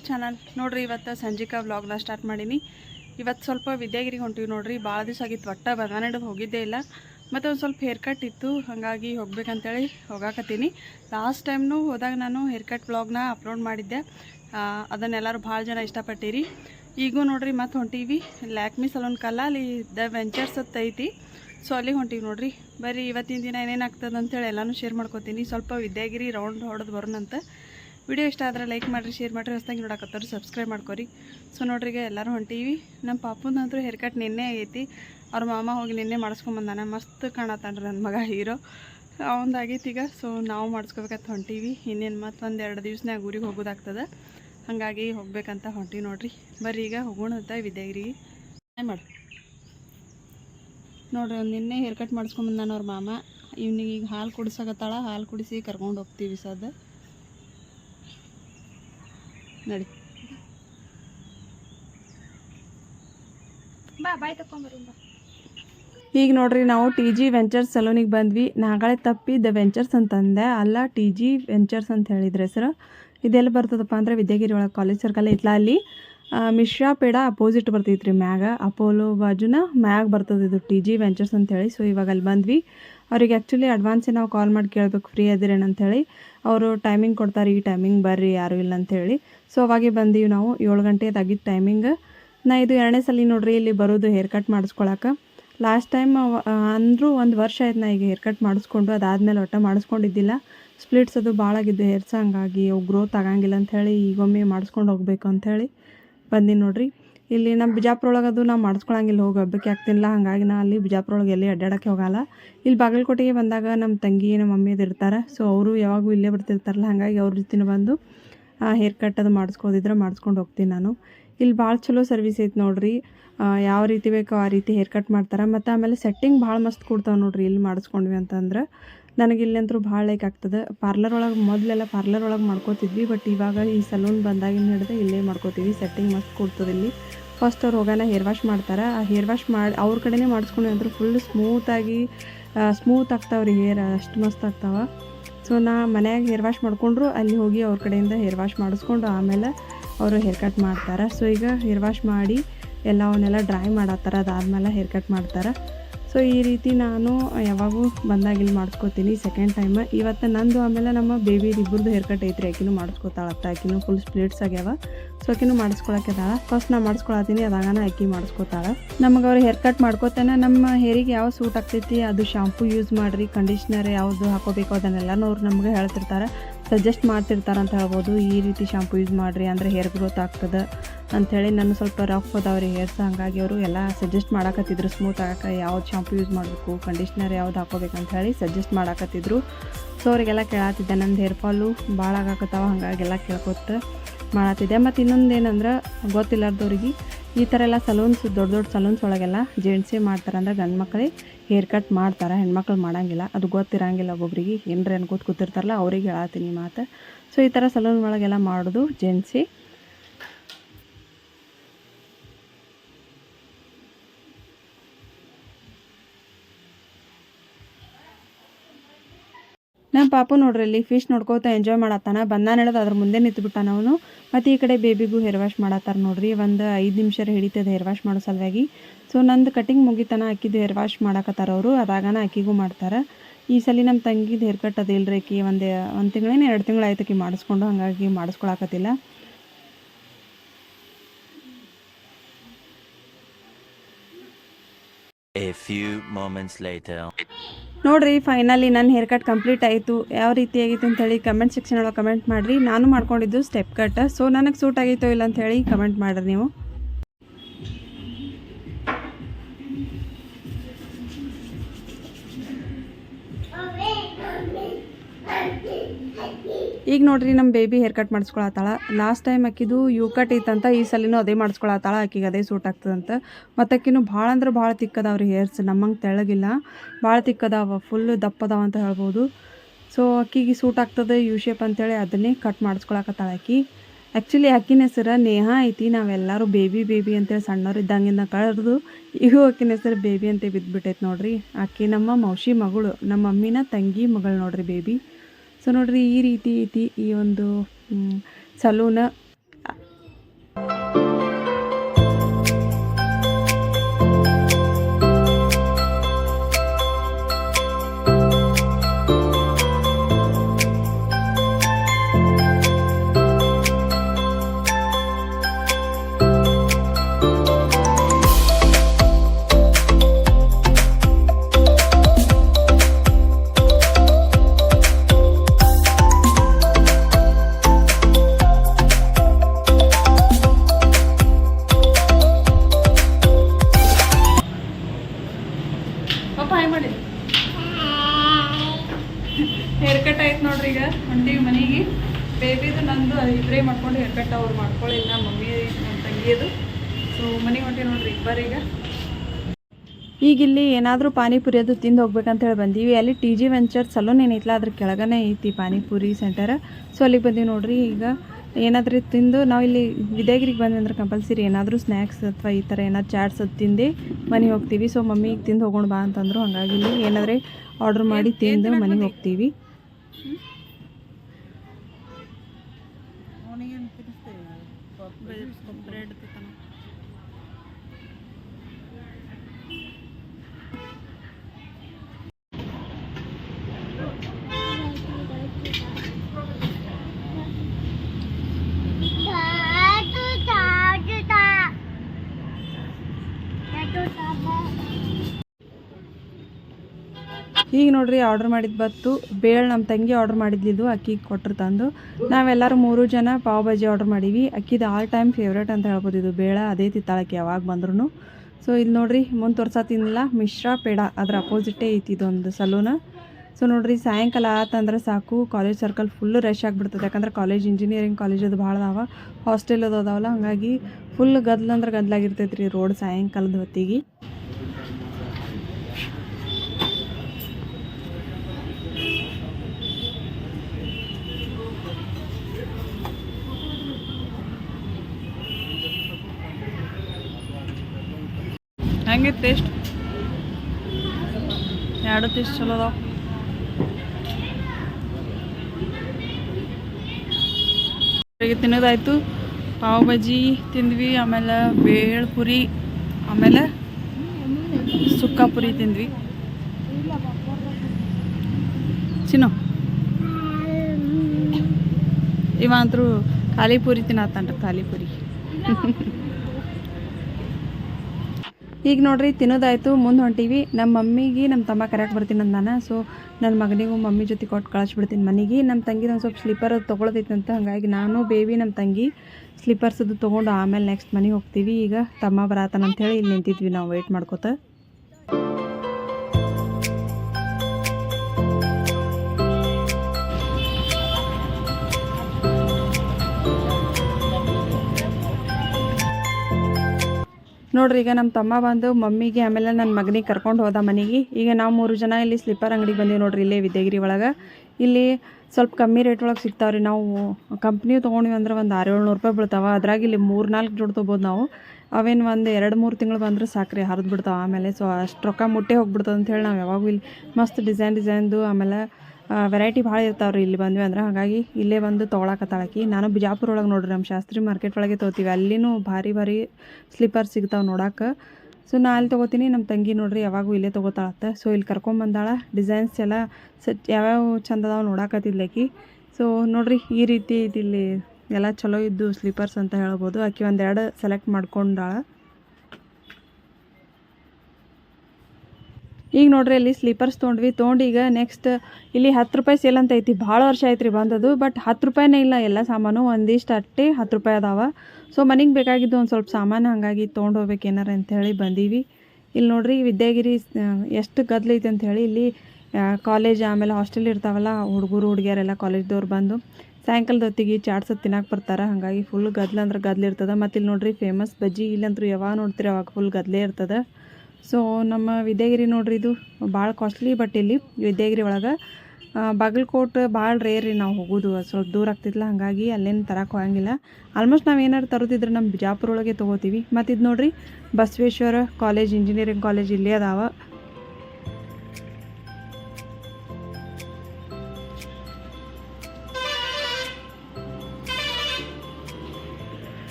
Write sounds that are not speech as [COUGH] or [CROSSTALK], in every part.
YouTube channel ನೋಡ್ರಿ, ಇವತ್ತು ಸಂಜಿಕಾ ವ್ಲಾಗ್ನ ಸ್ಟಾರ್ಟ್ ಮಾಡೀನಿ. ಇವತ್ತು ಸ್ವಲ್ಪ ವಿದ್ಯಾಗಿರಿಗೆ ಹೊಂಟಿವಿ ನೋಡ್ರಿ ಭಾಳ ದಿವಸ ಆಗಿತ್ತು, ಒಟ್ಟ ಬದಲಾವಣೆ ಹೋಗಿದ್ದೇ ಇಲ್ಲ. ಮತ್ತು ಒಂದು ಸ್ವಲ್ಪ ಹೇರ್ ಕಟ್ ಇತ್ತು, ಹಾಗಾಗಿ ಹೋಗ್ಬೇಕಂತೇಳಿ ಹೋಗಾಕತ್ತೀನಿ. ಲಾಸ್ಟ್ ಟೈಮ್ನು ಹೋದಾಗ ನಾನು ಹೇರ್ ಕಟ್ ವ್ಲಾಗ್ನ ಅಪ್ಲೋಡ್ ಮಾಡಿದ್ದೆ ಅದನ್ನೆಲ್ಲರೂ ಭಾಳ ಜನ ಇಷ್ಟಪಟ್ಟಿರಿ. ಈಗೂ ನೋಡ್ರಿ, ಮತ್ತೆ ಹೊಂಟೀವಿ. ಲ್ಯಾಕ್ಮಿ ಸಲೂನ್ ಕಲ್ಲ ಅಲ್ಲಿ ದ ವೆಂಚರ್ಸ್ ಅಂತ ಐತಿ. ಸೊ ಅಲ್ಲಿಗೆ ಹೊಂಟೀವಿ ನೋಡ್ರಿ. ಬರೀ ಇವತ್ತಿನ ದಿನ ಏನೇನು ಅಂತೇಳಿ ಎಲ್ಲನೂ ಶೇರ್ ಮಾಡ್ಕೋತೀನಿ. ಸ್ವಲ್ಪ ವಿದ್ಯಾಗಿರಿ ರೌಂಡ್ ಹೊಡೆದು ಬರೋಣಂತ. ವಿಡಿಯೋ ಇಷ್ಟ ಆದರೆ ಲೈಕ್ ಮಾಡಿರಿ, ಶೇರ್ ಮಾಡಿರಿ. ಹೊಸ್ದಾಗಿ ನೋಡಕತ್ತಾರ ಸಬ್ಸ್ಕ್ರೈಬ್ ಮಾಡ್ಕೊರಿ. ಸೊ ನೋಡ್ರಿ ಈಗ ಎಲ್ಲರೂ ಹೊಂಟೀವಿ. ನಮ್ಮ ಪಾಪಂದಂತೂ ಹೇರ್ ಕಟ್ ನಿನ್ನೆ ಆಗೈತಿ. ಅವ್ರ ಮಾಮ ಹೋಗಿ ನಿನ್ನೆ ಮಾಡಿಸ್ಕೊಂಬಂದಾನೆ ಮಸ್ತ್ ಕಾಣತ್ತಾನ್ರಿ ನನ್ನ ಮಗ ಹೀರೋ. ಅವಂದಾಗೈತಿ ಈಗ. ಸೊ ನಾವು ಮಾಡಿಸ್ಕೋಬೇಕಂತ ಹೊಂಟೀವಿ. ಇನ್ನೇನು ಮತ್ತೆ ಒಂದು ಎರಡು ದಿವ್ಸನಾಗ ಊರಿಗೆ ಹೋಗೋದಾಗ್ತದೆ. ಹಾಗಾಗಿ ಹೋಗ್ಬೇಕಂತ ಹೊಂಟೀವಿ ನೋಡ್ರಿ. ಬರ್ರಿ ಈಗ ಹೋಗೋಣ ಅಂತ ಮಾಡಿ. ನೋಡ್ರಿ ನಿನ್ನೆ ಹೇರ್ ಕಟ್ ಮಾಡಿಸ್ಕೊಂಬಂದಾನ ಅವ್ರ ಮಾಮ. ಇವ್ನಿಗೆ ಈಗ ಹಾಲು ಕುಡಿಸಕತ್ತಾಳ. ಹಾಲು ಕುಡಿಸಿ ಕರ್ಕೊಂಡು ಹೋಗ್ತೀವಿ ಸದ ನಡಿ. ಬಾ ಬಾಯ್ ತಕೊಂಬರು ಈಗ ನೋಡ್ರಿ ನಾವು ಟಿ ಜಿ ವೆಂಚರ್ಸ್ ಸಲೂನಿಗೆ ಬಂದ್ವಿ. ನಾಗಳೆ ತಪ್ಪಿ ದ ವೆಂಚರ್ಸ್ ಅಂತಂದೆ. ಅಲ್ಲ ಟಿ ಜಿ ವೆಂಚರ್ಸ್ ಅಂತ ಹೇಳಿದ್ರೆ ಸರ್ ಇದೆಲ್ಲ ಬರ್ತದಪ್ಪ ಅಂದ್ರೆ ವಿದ್ಯಾಗಿರಿ ಒಳಗೆ ಕಾಲೇಜ್ ಸರ್ಕಲ್ ಇಲ್ಲ ಅಲ್ಲಿ ಮಿಶ್ರಾ ಪೇಡ ಅಪೋಸಿಟ್ ಬರ್ತೈತ್ರಿ ಮ್ಯಾಗ. ಅಪೋಲೋ ಬಾಜುನ ಮ್ಯಾಗ ಬರ್ತದೆ ಇದು ಟಿ ಜಿ ವೆಂಚರ್ಸ್ ಅಂತೇಳಿ. ಸೊ ಇವಾಗ ಅಲ್ಲಿ ಬಂದ್ವಿ. ಅವ್ರಿಗೆ ಆ್ಯಕ್ಚುಲಿ ಅಡ್ವಾನ್ಸೇ ನಾವು ಕಾಲ್ ಮಾಡಿ ಕೇಳಬೇಕು ಫ್ರೀ ಅದಿರೇನು ಅಂತೇಳಿ ಅವರು ಟೈಮಿಂಗ್ ಕೊಡ್ತಾರೆ, ಈ ಟೈಮಿಂಗ್ ಬರ್ರಿ, ಯಾರು ಇಲ್ಲ ಅಂತೇಳಿ ಸೊ ಅವಾಗೆ ಬಂದೀವಿ ನಾವು ಏಳು ಗಂಟೆದಾಗಿದ್ದು ಟೈಮಿಂಗ್ ನಾ ಇದು ಎರಡನೇ ಸಲ ನೋಡ್ರಿ, ಇಲ್ಲಿ ಬರೋದು ಹೇರ್ ಕಟ್ ಮಾಡಿಸ್ಕೊಳಕ್ಕೆ ಲಾಸ್ಟ್ ಟೈಮ್ ಅಂದರೂ ಒಂದು ವರ್ಷ ಆಯ್ತು ನಾ ಈಗ ಹೇರ್ ಕಟ್ ಮಾಡಿಸ್ಕೊಂಡು, ಅದಾದಮೇಲೆ ಒಟ್ಟ ಮಾಡಿಸ್ಕೊಂಡಿದ್ದಿಲ್ಲ. ಸ್ಪ್ಲಿಟ್ಸ್ ಅದು ಭಾಳ ಆಗಿದ್ದು ಹೇರ್ಸ ಹಂಗಾಗಿ ಅವು ಗ್ರೋತ್ ಆಗಂಗಿಲ್ಲ ಅಂಥೇಳಿ ಈಗೊಮ್ಮೆ ಮಾಡಿಸ್ಕೊಂಡು ಹೋಗ್ಬೇಕು ಅಂಥೇಳಿ ಬಂದೀನಿ ನೋಡ್ರಿ. ಇಲ್ಲಿ ನಮ್ಮ ಬಿಜಾಪುರೊಳಗೆ ಅದು ನಾವು ಮಾಡಿಸ್ಕೊಳಂಗಿಲ್ಲ ಹೋಗಿ ಹಬ್ಬಕ್ಕೆ ಆಗ್ತಿಲ್ಲ ಹಾಗಾಗಿ ನಾ ಅಲ್ಲಿ ಬಿಜಾಪುರೊಳಗೆ ಎಲ್ಲಿ ಅಡ್ಡಾಡಕ್ಕೆ ಹೋಗಲ್ಲ. ಇಲ್ಲಿ ಬಾಗಲಕೋಟೆಗೆ ಬಂದಾಗ ನಮ್ಮ ತಂಗಿ ನಮ್ಮ ಮಮ್ಮಿ ಅದು ಇರ್ತಾರೆ. ಸೊ ಅವರು ಯಾವಾಗೂ ಇಲ್ಲೇ ಬರ್ತಿರ್ತಾರಲ್ಲ, ಹಾಗಾಗಿ ಅವ್ರ ಜೊತೆ ಬಂದು ಹೇರ್ ಕಟ್ ಅದು ಮಾಡಿಸ್ಕೋದಿದ್ರೆ ಮಾಡಿಸ್ಕೊಂಡು ಹೋಗ್ತೀನಿ ನಾನು. ಇಲ್ಲಿ ಭಾಳ ಚಲೋ ಸರ್ವಿಸ್ ಐತೆ ನೋಡ್ರಿ. ಯಾವ ರೀತಿ ಬೇಕೋ ಆ ರೀತಿ ಹೇರ್ ಕಟ್ ಮಾಡ್ತಾರೆ. ಮತ್ತು ಆಮೇಲೆ ಸೆಟ್ಟಿಂಗ್ ಭಾಳ ಮಸ್ತ್ ಕೊಡ್ತಾವೆ ನೋಡ್ರಿ ಇಲ್ಲಿ ಮಾಡಿಸ್ಕೊಂಡ್ವಿ ಅಂತಂದ್ರೆ. ನನಗೆ ಇಲ್ಲಂತರೂ ಭಾಳ ಲೈಕ್ ಆಗ್ತದೆ. ಪಾರ್ಲರ್ ಒಳಗೆ ಮೊದಲೆಲ್ಲ ಪಾರ್ಲರ್ ಒಳಗೆ ಮಾಡ್ಕೋತಿದ್ವಿ ಬಟ್ ಇವಾಗ ಈ ಸಲೂನ್ ಬಂದಾಗಿನ ಹಿಡಿದು ಇಲ್ಲೇ ಮಾಡ್ಕೋತೀವಿ. ಸೆಟ್ಟಿಂಗ್ ಮಸ್ತ್ ಕೊಡ್ತದೆ ಇಲ್ಲಿ. ಫಸ್ಟ್ ಅವ್ರು ಹೋಗೋಣ ಹೇರ್ ವಾಶ್ ಮಾಡ್ತಾರೆ. ಆ ಹೇರ್ ವಾಶ್ ಮಾಡಿ, ಅವ್ರ ಕಡೆನೇ ಮಾಡಿಸ್ಕೊಂಡು ಅಂದ್ರೆ ಫುಲ್ ಸ್ಮೂತಾಗಿ ಸ್ಮೂತ್ ಆಗ್ತಾವ್ರಿ ಹೇರ್, ಅಷ್ಟು ಮಸ್ತ್ ಆಗ್ತಾವೆ. ಸೊ ನಾ ಮನ್ಯಾಗ ಹೇರ್ ವಾಶ್ ಮಾಡಿಕೊಂಡ್ರು, ಅಲ್ಲಿ ಹೋಗಿ ಅವ್ರ ಕಡೆಯಿಂದ ಹೇರ್ ವಾಶ್ ಮಾಡಿಸ್ಕೊಂಡು ಆಮೇಲೆ ಅವರು ಹೇರ್ ಕಟ್ ಮಾಡ್ತಾರೆ. ಸೊ ಈಗ ಹೇರ್ ವಾಶ್ ಮಾಡಿ ಎಲ್ಲ ಅವನ್ನೆಲ್ಲ ಡ್ರೈ ಮಾಡತ್ತಾರ ಅದಾದ್ಮೇಲೆ ಹೇರ್ ಕಟ್ ಮಾಡ್ತಾರೆ. ಸೊ ಈ ರೀತಿ ನಾನು ಯಾವಾಗೂ ಬಂದಾಗ ಇಲ್ಲಿ ಮಾಡಿಸ್ಕೋತೀನಿ ಸೆಕೆಂಡ್ ಟೈಮ್ ಇವತ್ತು ನಂದು ಆಮೇಲೆ ನಮ್ಮ ಬೇಬಿ ಇಬ್ಬರದು ಹೇರ್ ಕಟ್ ಐತ್ರಿ, ಆಕಿನೂ ಮಾಡಿಸ್ಕೊತಾಳತ್ತ ಆಕಿನೂ ಫುಲ್ ಸ್ಪ್ಲಿಟ್ಸ್ ಆಗ್ಯಾವ. ಸೊ ಆಕಿನೂ ಮಾಡಿಸ್ಕೊಳಕ್ಕೆದಾಳ ಫಸ್ಟ್ ನಾ ಮಾಡಿಸ್ಕೊಳತ್ತೀನಿ ಅದಾಗನ ಆಕಿ ಮಾಡಿಸ್ಕೊತಾಳೆ. ನಮಗೆ ಅವ್ರು ಹೇರ್ ಕಟ್ ಮಾಡ್ಕೋತಾನೆ, ನಮ್ಮ ಹೇರಿಗೆ ಯಾವ ಸೂಟ್ ಆಗ್ತೈತಿ, ಅದು ಶಾಂಪೂ ಯೂಸ್ ಮಾಡಿರಿ ಕಂಡೀಷ್ನರ್ ಯಾವುದು ಹಾಕೋಬೇಕು, ಅದನ್ನೆಲ್ಲನೂ ಅವ್ರು ನಮ್ಗೆ ಹೇಳ್ತಿರ್ತಾರೆ. ಸಜೆಸ್ಟ್ ಮಾಡ್ತಿರ್ತಾರೆ ಅಂತ ಹೇಳ್ಬೋದು. ಈ ರೀತಿ ಶಾಂಪು ಯೂಸ್ ಮಾಡಿರಿ ಅಂದರೆ ಹೇರ್ ಗ್ರೋತ್ ಆಗ್ತದೆ ಅಂಥೇಳಿ ನಾನು ಸ್ವಲ್ಪ ರಫ್ ಅದಾವ್ರಿ ಹೇರ್ಸ್ ಹಾಗಾಗಿ ಅವರು ಎಲ್ಲ ಸಜೆಸ್ಟ್ ಮಾಡಾಕತ್ತಿದ್ರು. ಸ್ಮೂತ್ ಆಗಕ್ಕೆ ಯಾವ್ದು ಶಾಂಪು ಯೂಸ್ ಮಾಡಬೇಕು ಕಂಡೀಷ್ನರ್ ಯಾವ್ದು ಹಾಕೋಬೇಕಂತ ಹೇಳಿ ಸಜೆಸ್ಟ್ ಮಾಡಾಕತ್ತಿದ್ರು. ಸೊ ಅವರಿಗೆಲ್ಲ ಕೇಳಾತಿದ್ದೆ, ನಂದು ಹೇರ್ ಫಾಲು ಭಾಳ ಆಗಾಕತ್ತಾವ ಹಾಗಾಗೆಲ್ಲ ಕೇಳ್ಕೊತ ಮಾಡತ್ತಿದ್ದೆ ಮತ್ತು ಇನ್ನೊಂದು ಏನಂದ್ರೆ ಗೊತ್ತಿಲ್ಲಾರ್ದವ್ರಿಗೆ ಈ ಥರ ಎಲ್ಲ ಸಲೂನ್ಸ್ ದೊಡ್ಡ ದೊಡ್ಡ ಸಲೂನ್ಸ್ ಒಳಗೆಲ್ಲ ಜೆಂಟ್ಸೇ ಮಾಡ್ತಾರೆ ಅಂದರೆ ಗಂಡು ಮಕ್ಕಳಿಗೆ ಹೇರ್ ಕಟ್ ಮಾಡ್ತಾರೆ, ಹೆಣ್ಮಕ್ಳು ಮಾಡಂಗಿಲ್ಲ. ಅದು ಗೊತ್ತಿರಂಗಿಲ್ಲ ಒಬ್ಬೊಬ್ರಿಗೆ ಏನರ ಅನ್ಕೋತ ಕೂತಿರ್ತಾರಲ್ಲ ಅವ್ರಿಗೆ ಹೇಳತ್ತೀನಿ ಮಾತು. ಸೊ ಈ ಥರ ಸಲೂನ್ ಒಳಗೆಲ್ಲ ಮಾಡೋದು ಜೆಂಟ್ಸೇ. ನಮ್ಮ ಪಾಪು ನೋಡ್ರಿ ಇಲ್ಲಿ ಫಿಶ್ ನೋಡ್ಕೋತ ಎಂಜಾಯ್ ಮಾಡತ್ತಾನ. ಬಂದಾನ ಹೇಳೋದು ಅದ್ರ ಮುಂದೆ ನಿಂತ್ಬಿಟ್ಟಾನ ಅವನು. ಮತ್ತು ಈ ಕಡೆ ಬೇಬಿಗೂ ಹೇರ್ ವಾಶ್ ಮಾಡತ್ತಾರ ನೋಡ್ರಿ. ಒಂದು ಐದು ನಿಮಿಷ ಹಿಡಿತದೆ ಹೇರ್ ವಾಶ್ ಮಾಡೋ ಸಲುವಾಗಿ. ಸೊ ನಂದು ಕಟಿಂಗ್ ಮುಗಿತನ ಅಕ್ಕಿದು ಹೇರ್ ವಾಶ್ ಮಾಡಕತ್ತಾರ ಅವರು. ಅದಾಗನ ಅಕ್ಕಿಗೂ ಮಾಡ್ತಾರೆ. ಈ ಸಲ ನಮ್ಮ ತಂಗಿದು ಹೇರ್ ಕಟ್ ಅದು ಇಲ್ರಿ ಆಕಿ ಒಂದು ಒಂದು ತಿಂಗಳೇನು ಎರಡು ತಿಂಗಳು ಆಯ್ತು ಆಕಿ ಮಾಡಿಸ್ಕೊಂಡು. ಹಾಗಾಗಿ ಮಾಡಿಸ್ಕೊಳಕತ್ತಿಲ್ಲ. A few moments later. ನೋಡ್ರಿ ಫೈನಲಿ ನನ್ನ ಹೇರ್ ಕಟ್ ಕಂಪ್ಲೀಟ್ ಆಯಿತು. ಯಾವ ರೀತಿ ಆಗಿತ್ತು ಅಂತೇಳಿ ಕಮೆಂಟ್ ಸೆಕ್ಷನ್ ಒಳಗೆ ಕಮೆಂಟ್ ಮಾಡಿರಿ. ನಾನು ಮಾಡ್ಕೊಂಡಿದ್ದು ಸ್ಟೆಪ್ ಕಟ್ ಸೊ ನನಗೆ ಸೂಟ್ ಆಗಿತ್ತೋ ಇಲ್ಲ ಅಂತ ಹೇಳಿ ಕಮೆಂಟ್ ಮಾಡಿರಿ ನೀವು. ಈಗ ನೋಡ್ರಿ ನಮ್ಮ ಬೇಬಿ ಹೇರ್ ಕಟ್ ಮಾಡಿಸ್ಕೊಳತ್ತಾಳ. ಲಾಸ್ಟ್ ಟೈಮ್ ಆಕಿದು ಯು ಕಟ್ ಇತ್ತಂತ, ಈ ಸಲಿನೂ ಅದೇ ಮಾಡಿಸ್ಕೊಳತ್ತಾಳ. ಆಕಿಗೆ ಅದೇ ಸೂಟ್ ಆಗ್ತದಂತ. ಮತ್ತು ಭಾಳ ಅಂದ್ರೆ ಭಾಳ ತಿಕ್ಕದಾವ್ರಿ ಹೇರ್ಸ್ ನಮ್ಮಂಗೆ ತೆಳ್ಳಗಿಲ್ಲ ಭಾಳ ತಿಕ್ಕದಾವ ಫುಲ್ ದಪ್ಪದಾವ ಅಂತ ಹೇಳ್ಬೋದು. ಸೊ ಅಕ್ಕಿಗೆ ಸೂಟ್ ಆಗ್ತದೆ ಯು ಶೇಪ್ ಅಂತೇಳಿ ಅದನ್ನೇ ಕಟ್ ಮಾಡಿಸ್ಕೊಳಕತ್ತಾಳ ಆಕಿ ಆ್ಯಕ್ಚುಲಿ ಅಕ್ಕಿನ ಹೆಸರು ನೇಹ ಐತಿ. ನಾವೆಲ್ಲರೂ ಬೇಬಿ ಬೇಬಿ ಅಂತೇಳಿ ಸಣ್ಣವ್ರು ಇದ್ದಂಗಿಂದ ಕಳೆದು ಈಗ ಅಕ್ಕಿನ ಹೆಸರು ಬೇಬಿ ಅಂತ ಬಿದ್ದುಬಿಟ್ಟೈತೆ ನೋಡ್ರಿ. ಆಕೆ ನಮ್ಮ ಮೌಶಿ ಮಗಳು, ನಮ್ಮ ಮಮ್ಮಿನ ತಂಗಿ ಮಗಳು ನೋಡ್ರಿ ಬೇಬಿ ಸೊ ನೋಡ್ರಿ ಈ ರೀತಿ ಐತಿ ಈ ಒಂದು ಸಲೂನ್ ಇಲ್ಲಿ ಏನಾದರೂ ಪಾನಿಪುರಿ ಅದು ತಿಂದು ಹೋಗ್ಬೇಕಂತ ಹೇಳಿ ಬಂದೀವಿ. ಅಲ್ಲಿ ಟಿ ಜಿ ವೆಂಚರ್ ಸಲೂನ್ ಏನೈತಲ್ಲ ಅದ್ರ ಕೆಳಗನೆ ಐತಿ ಪಾನಿಪುರಿ ಸೆಂಟರ್. ಸೊ ಅಲ್ಲಿಗೆ ಬಂದೀವಿ ನೋಡ್ರಿ. ಈಗ ಏನಾದರೂ ತಿಂದು ನಾವು ಇಲ್ಲಿ ವಿದ್ಯಾಗಿರಿಗೆ ಅಂದ್ರೆ ಕಂಪಲ್ಸರಿ ಏನಾದರೂ ಸ್ನ್ಯಾಕ್ಸ್ ಅಥವಾ ಈ ಥರ ಏನಾದ್ರು ಚಾಟ್ಸ್ ಅದು ತಿಂದು ಮನೆಗೆ ಹೋಗ್ತೀವಿ. ಸೊ ಮಮ್ಮಿಗೆ ತಿಂದು ಹೋಗೋಣ ಬಾ ಅಂತಂದ್ರು. ಹಾಗಾಗಿ ಏನಾದ್ರೆ ಆರ್ಡ್ರ್ ಮಾಡಿ ತಿಂದು ಮನೆಗೆ ಹೋಗ್ತೀವಿ. ಈಗ ನೋಡ್ರಿ ಆರ್ಡ್ರ್ ಮಾಡಿದ್ದು ಬತ್ತು, ಬೇಳೆ ನಮ್ಮ ತಂಗಿ ಆರ್ಡ್ರ್ ಮಾಡಿದ್ಲಿದ್ದು ಅಕ್ಕಿಗೆ ಕೊಟ್ಟರು ತಂದು. ನಾವೆಲ್ಲರೂ ಮೂರು ಜನ ಪಾವ್ ಬಾಜಿ ಆರ್ಡ್ರ್ ಮಾಡೀವಿ. ಅಕ್ಕಿದು ಆಲ್ ಟೈಮ್ ಫೇವ್ರೇಟ್ ಅಂತ ಹೇಳ್ಬೋದು ಇದು ಬೇಳೆ, ಅದೇ ತಿತ್ತಾಳಕ್ಕೆ ಯಾವಾಗ ಬಂದ್ರೂ ಸೊ ಇಲ್ಲಿ ನೋಡ್ರಿ, ಮುಂದೆ ತೋರ್ಸತ್ತಿನಿಲ್ಲ ಮಿಶ್ರಾ ಪೇಡ, ಅದ್ರ ಅಪೋಸಿಟೇ ಐತಿ ಇದೊಂದು ಸಲೂನ ಸೊ ನೋಡ್ರಿ, ಸಾಯಂಕಾಲ ಆತಂದ್ರೆ ಸಾಕು ಕಾಲೇಜ್ ಸರ್ಕಲ್ ಫುಲ್ ರಶ್ ಆಗಿಬಿಡ್ತದೆ. ಯಾಕಂದ್ರೆ ಕಾಲೇಜ್ ಇಂಜಿನಿಯರಿಂಗ್ ಕಾಲೇಜ್ ಅದು ಭಾಳ ಅದಾವ. ಹಾಸ್ಟೆಲ್ ಅದು ಅದಾವಲ್ಲ, ಹಾಗಾಗಿ ಫುಲ್ ಗದ್ಲಂದ್ರೆ ಗದ್ಲಾಗಿರ್ತೈತೆ ರೀ ರೋಡ್ ಸಾಯಂಕಾಲದ ಹೊತ್ತಿಗೆ. ಹೆಂಗೆ ಟೇಸ್ಟ್ ಎರಡು ಟೇಸ್ಟ್ ಚಲೋ ಅದಾವ. ತಿನ್ನೋದಾಯ್ತು. ಪಾವ್ ಭಾಜಿ ತಿಂದ್ವಿ, ಆಮೇಲೆ ಬೇಳ್ ಪುರಿ, ಆಮೇಲೆ ಸುಕ್ಕ ಪುರಿ ತಿಂದ್ವಿ. ಚಿನ್ನೋ. ಇವಂತರೂ ಖಾಲಿ ಪುರಿ ತಿನ್ನತ್ತಂಟ ಖಾಲಿ ಪುರಿ. [LAUGHS] ಈಗ ನೋಡ್ರಿ, ತಿನ್ನೋದಾಯ್ತು, ಮುಂದೆ ಹೊಂಟೀವಿ. ನಮ್ಮ ಮಮ್ಮಿಗೆ ನಮ್ಮ ತಮ್ಮ ಕರೆಕ್ಟ್ ಬರ್ತೀನಿ ಅಂತ ನಾನು. ಸೊ ನನ್ನ ಮಗನಿಗೂ ಮಮ್ಮಿ ಜೊತೆ ಕೊಟ್ಟು ಕಳಿಸ್ಬಿಡ್ತೀನಿ. ಮನೆಗೆ ನಮ್ಮ ತಂಗಿದು ಒಂದು ಸ್ವಲ್ಪ ಸ್ಲೀಪರ್ ಅದು ತೊಗೊಳೋದೈತಂತ ಹಂಗಾಗಿ ನಾನು ಬೇಬಿ ನಮ್ಮ ತಂಗಿ ಸ್ಲೀಪರ್ಸ್ ಅದು ತೊಗೊಂಡು ಆಮೇಲೆ ನೆಕ್ಸ್ಟ್ ಮನೆಗೆ ಹೋಗ್ತೀವಿ. ಈಗ ತಮ್ಮ ಬರಾತನ ಅಂತ ಹೇಳಿ ಇಲ್ಲಿ ನಿಂತಿದ್ವಿ ನಾವು ವೆಯ್ಟ್ ಮಾಡ್ಕೋತ. ನೋಡ್ರಿ, ಈಗ ನಮ್ಮ ತಮ್ಮ ಬಂದು ಮಮ್ಮಿಗೆ ಆಮೇಲೆ ನನ್ನ ಮಗನಿಗೆ ಕರ್ಕೊಂಡು ಹೋದ ಮನೆಗೆ. ಈಗ ನಾವು ಮೂರು ಜನ ಇಲ್ಲಿ ಸ್ಲಿಪ್ಪರ್ ಅಂಗಡಿಗೆ ಬಂದೀವಿ ನೋಡ್ರಿ, ಇಲ್ಲೇ ವಿದ್ಯಾಗಿರಿ ಒಳಗೆ. ಇಲ್ಲಿ ಸ್ವಲ್ಪ ಕಮ್ಮಿ ರೇಟ್ ಒಳಗೆ ಸಿಗ್ತಾವೆ ರೀ ನಾವು ಕಂಪ್ನಿ ತೊಗೊಂಡ್ವಿ ಅಂದ್ರೆ ಒಂದು ಆರು ಏಳ್ನೂರು ರೂಪಾಯಿ ಬೀಳ್ತಾವೆ. ಅದ್ರಾಗ ಇಲ್ಲಿ ಮೂರು ನಾಲ್ಕು ಜೋಡಿ ತೊಗೋಬೋದು ನಾವು. ಅವೇನು ಒಂದು ಎರಡು ಮೂರು ತಿಂಗಳು ಬಂದ್ರೆ ಸಾಕ್ರಿ, ಹರಿದು ಬಿಡ್ತಾವೆ. ಆಮೇಲೆ ಸೊ ಅಷ್ಟು ರೊಕ್ಕ ಮುಟ್ಟೆ ಹೋಗ್ಬಿಡ್ತದೆ ಅಂತೇಳಿ ನಾವು ಯಾವಾಗೂ ಇಲ್ಲಿ ಮಸ್ತ್ ಡಿಸೈನ್ ಡಿಸೈನ್ದು ಆಮೇಲೆ ವೆರೈಟಿ ಭಾಳ ಇರ್ತಾವೆ ರೀ ಇಲ್ಲಿ ಬಂದ್ವಿ ಅಂದ್ರೆ. ಹಾಗಾಗಿ ಇಲ್ಲೇ ಬಂದು ತೊಗೊಳಕತ್ತಾಳಕಿ ನಾನು ಬಿಜಾಪುರ ಒಳಗೆ ನೋಡ್ರಿ ನಮ್ಮ ಶಾಸ್ತ್ರಿ ಮಾರ್ಕೆಟ್ ಒಳಗೆ ತೊಗೋತೀವಿ. ಅಲ್ಲಿನೂ ಭಾರಿ ಭಾರಿ ಸ್ಲಿಪ್ಪರ್ ಸಿಗ್ತಾವೆ ನೋಡಕ್ಕೆ ಸೊ ನಾ ಅಲ್ಲಿ ತೊಗೋತೀನಿ. ನಮ್ಮ ತಂಗಿ ನೋಡ್ರಿ ಯಾವಾಗೂ ಇಲ್ಲೇ ತೊಗೋತಾಳತ್ತ ಸೊ ಇಲ್ಲಿ ಕರ್ಕೊಂಬಂದಾಳ ಡಿಸೈನ್ಸ್ ಎಲ್ಲ ಸಚ್ ಯಾವ್ಯಾವ ಚಂದ ಅದಾವೆ ನೋಡಾಕತ್ತಿದ್ಲಕಿ ಸೊ ನೋಡ್ರಿ ಈ ರೀತಿ ಇಲ್ಲಿ ಎಲ್ಲ ಚಲೋ ಇದ್ದು ಸ್ಲೀಪರ್ಸ್ ಅಂತ ಹೇಳ್ಬೋದು. ಆಕೆ ಒಂದೆರಡು ಸೆಲೆಕ್ಟ್ ಮಾಡ್ಕೊಂಡಾಳ. ಈಗ ನೋಡ್ರಿ ಅಲ್ಲಿ ಸ್ಲೀಪರ್ಸ್ ತೊಗೊಂಡ್ವಿ. ತೊಗೊಂಡು ಈಗ ನೆಕ್ಸ್ಟ್ ಇಲ್ಲಿ ಹತ್ತು ರೂಪಾಯಿ ಸೇಲ್ ಅಂತ ಐತಿ. ಭಾಳ ವರ್ಷ ಆಯ್ತು ರೀ ಬಂದದು ಬಟ್ ಹತ್ತು ರೂಪಾಯಿನೇ ಇಲ್ಲ ಎಲ್ಲ ಸಾಮಾನು. ಒಂದಿಷ್ಟು ಅಟ್ಟೆ ಹತ್ತು ರೂಪಾಯಿ ಅದಾವ. ಸೊ ಮನೆಗೆ ಬೇಕಾಗಿದ್ದು ಒಂದು ಸ್ವಲ್ಪ ಸಾಮಾನು ಹಾಗಾಗಿ ತೊಗೊಂಡು ಹೋಗ್ಬೇಕು ಏನಾರ ಅಂಥೇಳಿ ಬಂದೀವಿ. ಇಲ್ಲಿ ನೋಡ್ರಿ ವಿದ್ಯಾಗಿರಿ ಎಷ್ಟು ಗದ್ಲ ಅಂತ ಅಂಥೇಳಿ ಇಲ್ಲಿ ಕಾಲೇಜ್ ಆಮೇಲೆ ಹಾಸ್ಟೆಲ್ ಇರ್ತಾವಲ್ಲ, ಹುಡುಗರು, ಹುಡುಗಿಯರೆಲ್ಲ ಕಾಲೇಜ್ದವ್ರು ಬಂದು ಸಾಯಂಕಾಲದ ಹೊತ್ತಿಗೆ ಚಾಟ್ಸ್ ತಿನ್ನಕ್ಕೆ ಬರ್ತಾರೆ. ಹಾಗಾಗಿ ಫುಲ್ ಗದ್ಲ ಅಂದ್ರೆ ಗದ್ಲ ಇರ್ತದೆ. ಮತ್ತು ಇಲ್ಲಿ ನೋಡ್ರಿ ಫೇಮಸ್ ಬಜ್ಜಿ ಇಲ್ಲಂತೂ ಯಾವಾಗ ನೋಡ್ತೀರಿ ಅವಾಗ ಫುಲ್ ಗದ್ಲೇ ಇರ್ತದೆ. ಸೊ ನಮ್ಮ ವಿದ್ಯಾಗಿರಿ ನೋಡ್ರಿ, ಇದು ಭಾಳ ಕಾಸ್ಟ್ಲಿ ಬಟ್ ಇಲ್ಲಿ ವಿದ್ಯಾಗಿರಿ ಒಳಗೆ ಬಾಗಲಕೋಟ್ ಭಾಳ ರೇರ್ ರೀ ನಾವು ಹೋಗೋದು. ಸ್ವಲ್ಪ ದೂರ ಆಗ್ತಿತ್ತಲ್ಲ ಹಾಗಾಗಿ ಅಲ್ಲೇನು ತರಕ್ಕೆ ಹೋಗಂಗಿಲ್ಲ. ಆಲ್ಮೋಸ್ಟ್ ನಾವು ಏನಾರು ತರೋದಿದ್ರೆ ನಮ್ಮ ಬಿಜಾಪುರ ಒಳಗೆ ತೊಗೋತೀವಿ. ಮತ್ತು ಇದು ನೋಡ್ರಿ, ಬಸವೇಶ್ವರ ಕಾಲೇಜ್ ಇಂಜಿನಿಯರಿಂಗ್ ಕಾಲೇಜ್ ಇಲ್ಲೇ ಅದಾವ.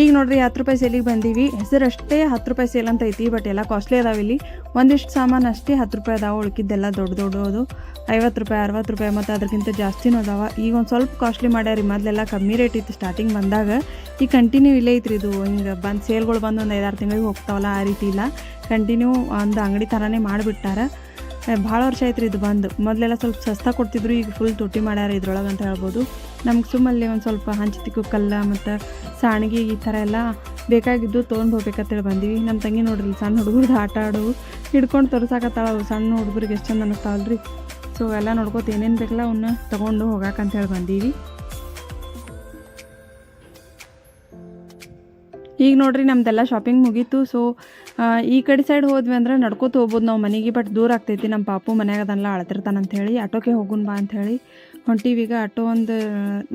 ಈಗ ನೋಡ್ರಿ, ಹತ್ತು ರೂಪಾಯಿ ಸೇಲಿಗೆ ಬಂದೀವಿ. ಹೆಸರಷ್ಟೇ ಹತ್ತು ರೂಪಾಯಿ ಸೇಲ್ ಅಂತ ಐತಿ ಬಟ್ ಎಲ್ಲ ಕಾಸ್ಟ್ಲಿ ಅದಾವೆ ಇಲ್ಲಿ. ಒಂದಿಷ್ಟು ಸಾಮಾನು ಅಷ್ಟೇ ಹತ್ತು ರೂಪಾಯಿ ಅದಾವೆ, ಉಳ್ಕಿದ್ದೆಲ್ಲ ದೊಡ್ಡ ದೊಡ್ಡದು ಐವತ್ತು ರೂಪಾಯಿ, ಅರವತ್ತು ರೂಪಾಯಿ ಮತ್ತು ಅದಕ್ಕಿಂತ ಜಾಸ್ತಿನೂ ಅದಾವ. ಈಗ ಒಂದು ಸ್ವಲ್ಪ ಕಾಸ್ಟ್ಲಿ ಮಾಡ್ಯಾರಿ ಮೊದಲೆಲ್ಲ ಕಮ್ಮಿ ರೇಟ್ ಇತ್ತು ಸ್ಟಾರ್ಟಿಂಗ್ ಬಂದಾಗ. ಈಗ ಕಂಟಿನ್ಯೂ ಇಲ್ಲೇ ಐತ್ರಿ ಇದು, ಹಿಂಗೆ ಬಂದು ಸೇಲ್ಗಳು ಬಂದು ಒಂದು ಐದಾರು ತಿಂಗಳಿಗೆ ಹೋಗ್ತಾವಲ್ಲ ಆ ರೀತಿ ಇಲ್ಲ. ಕಂಟಿನ್ಯೂ ಒಂದು ಅಂಗಡಿ ಥರನೇ ಮಾಡಿಬಿಟ್ಟಾರ. ಭಾಳ ವರ್ಷ ಆಯ್ತು ರೀ ಇದು ಬಂದು. ಮೊದಲೆಲ್ಲ ಸ್ವಲ್ಪ ಸಸ್ತಾ ಕೊಡ್ತಿದ್ರು, ಈಗ ಫುಲ್ ತುಟ್ಟಿ ಮಾಡ್ಯಾರ ಇದ್ರೊಳಗೆ ಅಂತ ಹೇಳ್ಬೋದು. ನಮ್ಗೆ ಸುಮ್ಮಲ್ಲಿ ಒಂದು ಸ್ವಲ್ಪ ಹಂಚಿ ತಿಕ್ಕು, ಕಲ್ಲ ಮತ್ತು ಸಾಣಿಗೆ ಈ ಥರ ಎಲ್ಲ ಬೇಕಾಗಿದ್ದು ತೊಗೊಂಡು ಹೋಗ್ಬೇಕಂತೇಳಿ ಬಂದೀವಿ. ನಮ್ಮ ತಂಗಿ ನೋಡ್ರಿ ಸಣ್ಣ ಹುಡುಗರ್ದು ಆಟ ಆಡು, ಹಿಡ್ಕೊಂಡು ತೋರ್ಸಾಕತ್ತಾಳ ಸಣ್ಣ ಹುಡುಗರಿಗೆ ಎಷ್ಟು ಚಂದ ಅನ್ನಿಸ್ತಾವಲ್ರಿ ಸೊ ಎಲ್ಲ ನೋಡ್ಕೋತ ಏನೇನು ಬೇಕಲ್ಲ ಅವನ್ನ ತೊಗೊಂಡು ಹೋಗಾಕಂತೇಳಿ ಬಂದೀವಿ. ಈಗ ನೋಡ್ರಿ ನಮ್ದೆಲ್ಲ ಶಾಪಿಂಗ್ ಮುಗೀತು. ಸೊ ಈ ಕಡೆ ಸೈಡ್ ಹೋದ್ವಿ ಅಂದ್ರೆ ನಡ್ಕೋತ ಹೋಗ್ಬೋದು ನಾವು ಮನೆಗೆ ಬಟ್ ದೂರ ಆಗ್ತೈತಿ. ನಮ್ಮ ಪಾಪು ಮನ್ಯಾಗ ಅದನ್ನೆಲ್ಲ ಅಳ್ತಿರ್ತಾನಂತ ಹೇಳಿ ಆಟೋಕ್ಕೆ ಹೋಗುನ್ ಬಾ ಅಂತ ಹೊಂಟೀವಿ ಈಗ ಆಟೋ ಒಂದು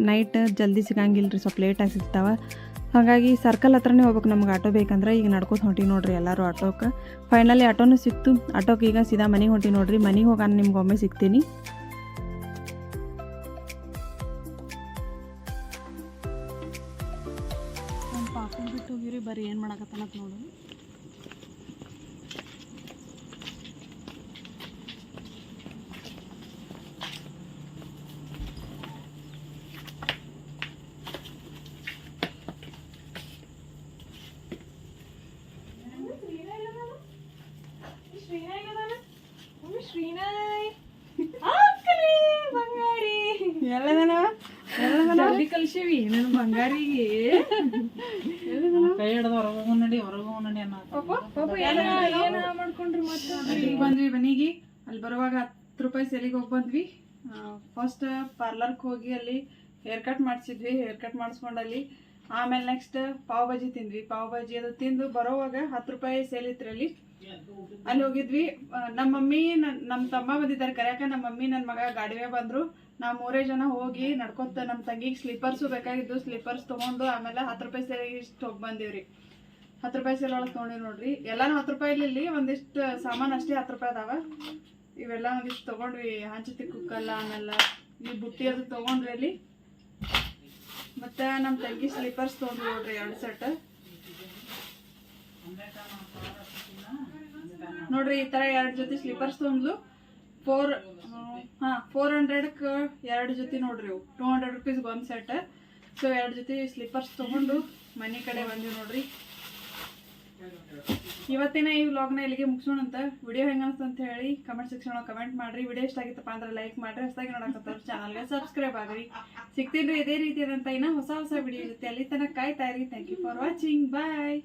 ನೈಟ್ ಜಲ್ದಿ ಸಿಗಂಗಿಲ್ಲ ರೀ ಸ್ವಲ್ಪ ಲೇಟಾಗಿ ಸಿಗ್ತಾವ ಹಾಗಾಗಿ ಸರ್ಕಲ್ ಹತ್ರನೇ ಹೋಗ್ಬೇಕು ನಮ್ಗೆ ಆಟೋ ಬೇಕಂದ್ರೆ. ಈಗ ನಡ್ಕೋತ ಹೊಂಟಿ ನೋಡ್ರಿ ಎಲ್ಲರೂ ಆಟೋಕ್ಕೆ ಫೈನಲಿ ಆಟೋನು ಸಿಕ್ತು. ಆಟೋಕ್ಕೆ ಈಗ ಸೀದಾ ಮನೆಗೆ ಹೊಂಟಿ ನೋಡ್ರಿ. ಮನೆಗೆ ಹೋಗಾನ ನಿಮ್ಗೆ ಒಮ್ಮೆ ಸಿಗ್ತೀನಿ. ಬರೀ ಏನು ಮಾಡಕತ್ತಾನಂತ ನೋಡು ಜಲ್ದಿ ಕಲ್ಸಿವಿ ನನ್ನ ಬಂಗಾರಿಗೆ ಕೈ ಹಿಡ್ದು ಹೊರಗೆ ನಡಿ ಹೊರಗೆ ನಡಿ ಅನ್ನೋ ಮಾಡ್ಕೊಂಡ್ರಿ ಮತ್ತೆ? ಬಂದ್ವಿ ಮನೆಗೆ. ಅಲ್ಲಿ ಬರುವಾಗ ಹತ್ತು ರೂಪಾಯಿ ಸೆಲಿಗೆ ಹೋಗಿ ಬಂದ್ವಿ. ಫಸ್ಟ್ ಪಾರ್ಲರ್ಗೆ ಹೋಗಿ ಅಲ್ಲಿ ಹೇರ್ ಕಟ್ ಮಾಡಿಸಿದ್ವಿ ಹೇರ್ ಕಟ್ ಮಾಡಿಸ್ಕೊಂಡಲ್ಲಿ ಆಮೇಲೆ ನೆಕ್ಸ್ಟ್ ಪಾವ್ ಬಾಜಿ ತಿಂದ್ವಿ. ಪಾವ್ ಬಾಜಿ ಅದು ತಿಂದು ಬರೋವಾಗ ಹತ್ತು ರೂಪಾಯಿ ಸೇಲ್ ಅಲ್ಲಿ. ಅಲ್ಲಿ ಹೋಗಿದ್ವಿ. ನಮ್ಮ ಮಮ್ಮಿ ನಮ್ಮ ತಮ್ಮ ಬಂದಿದ್ದಾರೆ ಕರ್ಯಾಕ. ನಮ್ಮ ಮಮ್ಮಿ ನನ್ನ ಮಗ ಗಾಡಿವೆ ಬಂದರು ಬಂದ್ರು. ನಾವು ಮೂರೇ ಜನ ಹೋಗಿ ನಡ್ಕೊತ ನಮ್ಮ ತಂಗಿಗೆ ಸ್ಲೀಪರ್ಸು ಬೇಕಾಗಿದ್ದು ಸ್ಲೀಪರ್ಸ್ ತೊಗೊಂಡು ಆಮೇಲೆ ಹತ್ತು ರೂಪಾಯಿ ಸೇರಿ ಇಷ್ಟು ಹೋಗಿ ಬಂದೀವ್ರಿ. ಹತ್ತು ರೂಪಾಯಿ ಒಳಗೆ ತೊಗೊಂಡಿವಿ ನೋಡ್ರಿ. ಎಲ್ಲಾನು ಹತ್ತು ರೂಪಾಯಿ ಇಲ್ಲಿ ಒಂದಿಷ್ಟು ಸಾಮಾನು ಅಷ್ಟೇ ಹತ್ತು ರೂಪಾಯಿ ಅದಾವ. ಇವೆಲ್ಲ ಒಂದಿಷ್ಟು ತೊಗೊಂಡ್ವಿ. ಹಂಚತಿ ಕುಕ್ಕಲ್ಲ ಆಮೇಲೆ ಈ ಬುಟ್ಟಿ ಅದು ತೊಗೊಂಡ್ರಿ ಅಲ್ಲಿ. ಮತ್ತೆ ನಮ್ಮ ತಂಗಿ ಸ್ಲೀಪರ್ಸ್ ತೊಗೊಂಡ್ವಿ ನೋಡ್ರಿ, ಎರಡು ಸೆಟ್ ನೋಡ್ರಿ ಈ ಥರ ಎರಡು ಜೊತೆ ಸ್ಲೀಪರ್ಸ್ ತೊಗೊಂಡ್ಲು. ಫೋರ್ ಹಾ ಫೋರ್ ಹಂಡ್ರೆಡ್ಗೆ ಎರಡು ಜೊತೆ ನೋಡ್ರಿ ಇವು. ಟೂ ಹಂಡ್ರೆಡ್ ರುಪೀಸ್ಗೆ ಒಂದು ಸೆಟ್ ಸೊ ಎರಡು ಜೊತೆ ಸ್ಲೀಪರ್ಸ್ ತೊಗೊಂಡು ಮನೆ ಕಡೆ ಬಂದಿವಿ ನೋಡ್ರಿ. ಇವತ್ತಿನ ಈ ವ್ಲಾಗ್ನ ಇಲ್ಲಿಗೆ ಮುಗಿಸೋಣ ಅಂತ. ವಿಡಿಯೋ ಹೆಂಗ ಅಂತ ಹೇಳಿ ಕಮೆಂಟ್ ಸೆಕ್ಷನ್ ಒಳಗೆ ಕಮೆಂಟ್ ಮಾಡ್ರಿ. ವಿಡಿಯೋ ಇಷ್ಟ ಆಗಿತ್ತಪ್ಪ ಅಂದ್ರೆ ಲೈಕ್ ಮಾಡ್ರಿ. ಹೊಸದಾಗಿ ನೋಡಕತ್ತವ್ರು ಚಾನಲ್ಗೆ ಸಬ್ಸ್ಕ್ರೈಬ್ ಆಗ್ರಿ. ಸಿಗ್ತೀನಿ ಇದೇ ರೀತಿಯಾದಂಥ ಇನ್ನ ಹೊಸ ಹೊಸ ವಿಡಿಯೋ ಜೊತೆ. ಅಲ್ಲಿ ತನಕ ಕಾಯ್ತಾ ಇರಿ. Thank you for watching bye